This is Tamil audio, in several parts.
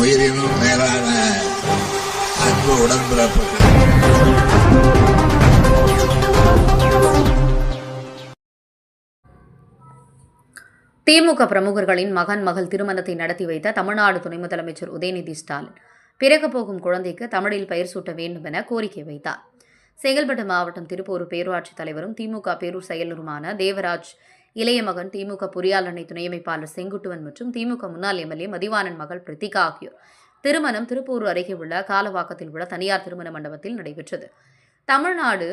உயிரினும் மேலான அன்பு உடன்பிறப்புகள். திமுக பிரமுகர்களின் மகன் மகள் திருமணத்தை நடத்தி வைத்த தமிழ்நாடு துணை முதலமைச்சர் உதயநிதி ஸ்டாலின் பிறகு போகும் குழந்தைக்கு தமிழில் பெயர் சூட்ட வேண்டும் என கோரிக்கை வைத்தார். செங்கல்பட்டு மாவட்டம் திருப்பூர் பேரூராட்சி தலைவரும் திமுக பேரூர் செயலருமான தேவராஜ் இளைய மகன் திமுக துணை துணையமைப்பாளர் செங்குட்டுவன் மற்றும் திமுக முன்னாள் எம்எல்ஏ மதிவாணன் மகள் பிரதிகா ஆகியோர். திருமணம் திருப்பூர் அருகே உள்ள காலவாக்கத்தில் உள்ள தனியார் திருமண மண்டபத்தில் நடைபெற்றது. தமிழ்நாடு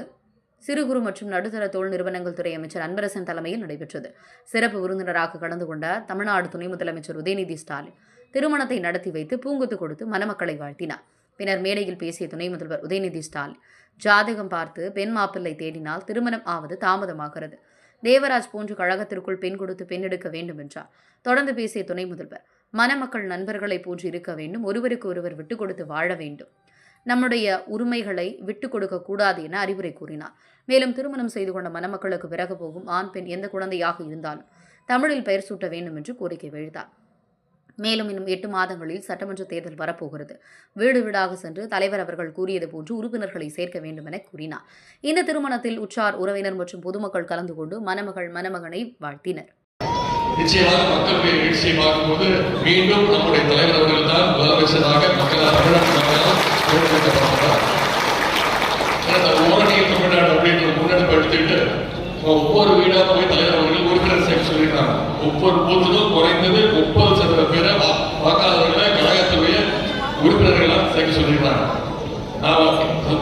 சிறு குறு மற்றும் நடுத்தர தொழில் நிறுவனங்கள் துறை அமைச்சர் அன்பரசன் தலைமையில் நடைபெற்றது. சிறப்பு விருந்தினராக கலந்து கொண்ட தமிழ்நாடு துணை முதலமைச்சர் உதயநிதி ஸ்டாலின் திருமணத்தை நடத்தி வைத்து பூங்குத்து கொடுத்து மணமக்களை வாழ்த்தினார். பின்னர் மேடையில் பேசிய துணை முதல்வர் உதயநிதி ஸ்டாலின் ஜாதகம் பார்த்து பெண் மாப்பிள்ளை தேடினால் திருமணம் ஆவது தாமதமாகிறது. தேவராஜ் போன்ற கழகத்திற்குள் பெண் கொடுத்து பெண் எடுக்க வேண்டும் என்றார் தொடர்ந்து பேசிய துணை முதல்வர் மணமக்கள் நண்பர்களைப் போன்று இருக்க வேண்டும் ஒருவருக்கு ஒருவர் விட்டு கொடுத்து வாழ வேண்டும். நம்முடைய உரிமைகளை விட்டு கொடுக்க கூடாது என அறிவுரை கூறினார். மேலும் திருமணம் செய்து கொண்ட மணமக்களுக்கு பிறகு போகும் ஆண் பெண் எந்த குழந்தையாக இருந்தாலும் தமிழில் பெயர் சூட்ட வேண்டும் என்று கோரிக்கை வைத்தார் மேலும் இன்னும் எட்டு மாதங்களில் சட்டமன்ற தேர்தல் வரப்போகிறது. வீடு வீடாக சென்று தலைவர் அவர்கள் கூறியது போன்று உறுப்பினர்களை சேர்க்க வேண்டும் என கூறினார். இந்த திருமணத்தில் உற்றார் உறவினர் மற்றும் பொதுமக்கள் கலந்து கொண்டு மணமகள் மணமகனை வாழ்த்தினர். நிச்சயமாக பார்க்கும்போது மீண்டும் நம்முடைய தலைவர் அவர்கள் தான் முதலமைச்சராக மக்களால் ஓரணியில் தமிழ்நாடு அப்படின்ற முன்னெடுப்பு எடுத்துக்கிட்டு ஒவ்வொரு வீடாக போய் தலைவர் அவர்கள் உறுப்பினர் சேர்க்க சொல்லிடுறாங்க ஒவ்வொரு பூத்துக்கும் குறைந்தது முப்பது சதவீத பேரை வா- வாக்காளர்களை கழகத்துடைய உறுப்பினர்களாக சேர்க்க சொல்லியிருக்காங்க நான்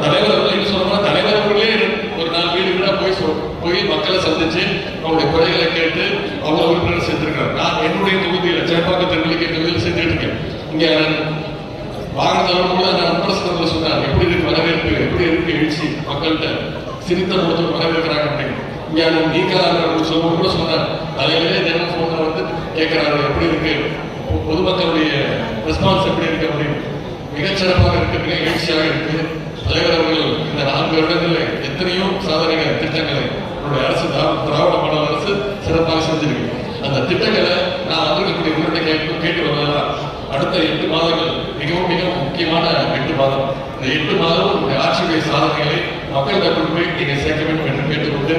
தலைவர் அவர்கள் என்ன சொல்றோம்னா தலைவர் அவர்களே ஒரு நாலு வீடு வீடா போய் சொல்- போய் மக்களை சந்திச்சு அவங்களுடைய குறைகளை கேட்டு அவங்க உறுப்பினர் சேர்த்திருக்காங்க நான் என்னுடைய தொகுதியில சேப்பாக்கம் தெருவிலிக்க தொகுதியில் சேர்த்துட்டு இருக்கேன் இங்க வாகனத்தோடு கூட நான் அன்பரசனத்தில் சொன்னார். எப்படி இருக்கு வரவேற்பு? எப்படி இருக்கு எழுச்சி? மக்கள்கிட்ட சிரித்த முகத்தோடு வரவேற்கிறாங்க அப்படின்னு. இங்கே இங்க நீக்கலாம் சொல்ல கூட சொன்னார். தலையிலே தினம் ஃபோனில் வந்து கேட்குறாங்க எப்படி இருக்கு? பொதுமக்களுடைய ரெஸ்பான்ஸ் எப்படி இருக்கு அப்படின்னு. மிகச்சிறப்பாக இருக்கு மிக எழுச்சியாக இருக்கு. தலைவர் அவர்கள் இந்த நான்கு வருடங்களில் எத்தனையோ சாதனைகள் திட்டங்களை நம்முடைய அரசு திராவிட மாடல் அரசு சிறப்பாக செஞ்சிருக்கு. அந்த திட்டங்களை நான் வந்திருக்கக்கூடிய உங்கள்கிட்ட கேட்டு கேட்டு வந்ததுதான் அடுத்த எட்டு மாதங்கள் மிகவும் மிகவும் முக்கியமான எட்டு மாதம். இந்த எட்டு மாதம் உங்களுடைய ஆட்சியுடைய சாதனைகளை மக்கள்கிட்ட கொண்டு போய் நீங்கள் சேர்க்க வேண்டும் என்று கேட்டுக்கொண்டு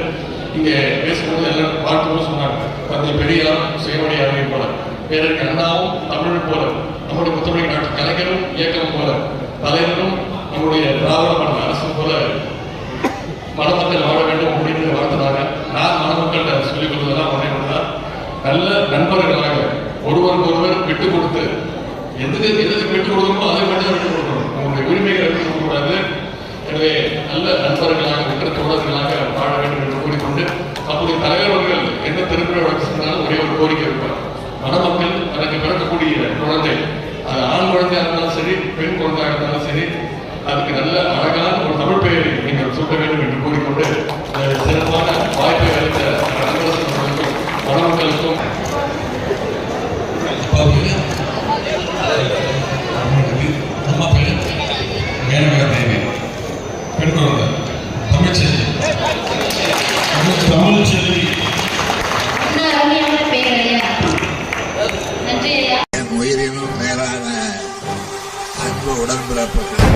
இங்கே பேசும்போது எல்லாரும் பார்க்கும்போது சொன்னாங்க. தந்தை பெரியார் சுயமணியாரை போல. பேரறிஞர் அண்ணாவும் தமிழ் போல. நம்முடைய முத்தமிழ் நாட்டு கலைஞரும் இயக்கம் போல. தலைவரும் நம்முடைய திராவிட மாடல் அரசு போல மணமக்கள் வாழ வேண்டும் அப்படின்னு வாழ்த்துனாங்க நான் மணமக்கள்கிட்ட சொல்லிக் கொடுத்ததெல்லாம் ஒன்றே ஒன்றுதான். நல்ல நண்பர்களாக ஒருவருக்கு ஒருவர் விட்டு கொடுத்து எதுக்கு எதுக்கு பெற்றுக் கொடுக்கணுமோ அதை மட்டும் விட்டு கொடுக்கணும். நம்முடைய உரிமைகளை விட்டு கொடுக்கக்கூடாது. எனவே நல்ல நண்பர்களாக மற்ற தோழர்களாக வாழ வேண்டும் என்று கூறிக்கொண்டு நம்முடைய தலைவர்கள் அவர்கள் எந்த திருக்குறள் வழக்கு சொன்னாலும் ஒரே ஒரு கோரிக்கை இருப்பார் மணமக்கள் தனக்கு பிறக்கக்கூடிய குழந்தை அது ஆண் குழந்தையா இருந்தாலும் சரி பெண் குழந்தையாக இருந்தாலும் அன்பு உடன்பிறப்புகள்